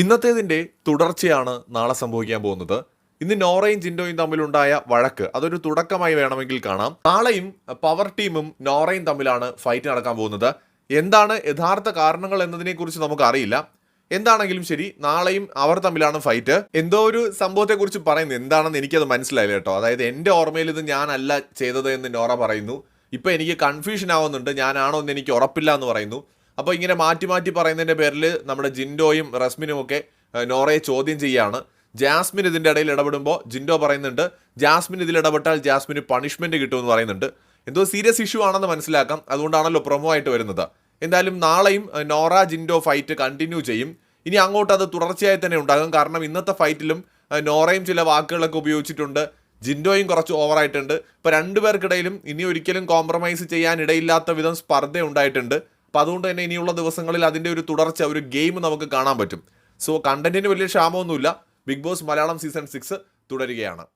ഇന്നത്തേതിന്റെ തുടർച്ചയാണ് നാളെ സംഭവിക്കാൻ പോകുന്നത്. ഇന്ന് നോറയും ജിൻഡോയും തമ്മിലുണ്ടായ വഴക്ക് അതൊരു തുടക്കമായി വേണമെങ്കിൽ കാണാം. നാളെയും പവർ ടീമും നോറയും തമ്മിലാണ് ഫൈറ്റ് നടക്കാൻ പോകുന്നത്. എന്താണ് യഥാർത്ഥ കാരണങ്ങൾ എന്നതിനെക്കുറിച്ച് നമുക്ക് അറിയില്ല എന്താണെങ്കിലും ശരി നാളെയും അവർ തമ്മിലാണ് ഫൈറ്റ് എന്തോ ഒരു സംഭവത്തെക്കുറിച്ച് പറയുന്നു എന്താണെന്ന് എനിക്കത് മനസ്സിലായില്ല കേട്ടോ. അതായത് എന്റെ ഓർമ്മയിൽ ഇത് ഞാനല്ല ചെയ്തത് എന്ന് നോറ പറയുന്നു. ഇപ്പൊ എനിക്ക് കൺഫ്യൂഷൻ ആവുന്നുണ്ട്. ഞാനാണോ എന്ന് എനിക്ക് ഉറപ്പില്ല എന്ന് പറയുന്നു. അപ്പോൾ ഇങ്ങനെ മാറ്റി മാറ്റി പറയുന്നതിന്റെ പേരിൽ നമ്മുടെ ജിൻഡോയും റസ്മിനും ഒക്കെ നോറയെ ചോദ്യം ചെയ്യുകയാണ് ജാസ്മിൻ ഇതിന്റെ ഇടയിൽ ഇടപെടുമ്പോൾ ജിൻഡോ പറയുന്നുണ്ട് ജാസ്മിൻ ഇതിൽ ഇടപെട്ടാൽ ജാസ്മിന് പണിഷ്മെന്റ് കിട്ടുമെന്ന് പറയുന്നുണ്ട്. എന്തോ സീരിയസ് ഇഷ്യൂ ആണെന്ന് മനസ്സിലാക്കാം. അതുകൊണ്ടാണല്ലോ പ്രൊമോ ആയിട്ട് വരുന്നത്. എന്തായാലും നാളെയും നോറ ജിൻഡോ ഫൈറ്റ് കണ്ടിന്യൂ ചെയ്യും. ഇനി അങ്ങോട്ട് അത് തുടർച്ചയായി തന്നെ ഉണ്ടാകും. കാരണം ഇന്നത്തെ ഫൈറ്റിലും നോറയും ചില വാക്കുകളൊക്കെ ഉപയോഗിച്ചിട്ടുണ്ട്. ജിൻഡോയും കുറച്ച് ഓവറായിട്ടുണ്ട് ഇപ്പോൾ രണ്ടുപേർക്കിടയിലും ഇനി ഒരിക്കലും കോംപ്രമൈസ് ചെയ്യാൻ ഇടയില്ലാത്ത വിധം സ്പർദ്ധ ഉണ്ടായിട്ടുണ്ട് അപ്പൊ അതുകൊണ്ട് തന്നെ ഇനിയുള്ള ദിവസങ്ങളിൽ അതിന്റെ ഒരു തുടർച്ച ഒരു ഗെയിം നമുക്ക് കാണാൻ പറ്റും. സോ കണ്ടന്റിന് വലിയ ക്ഷാമമൊന്നുമില്ല. Bigg Boss Malayalam season six തുടരുകയാണ്.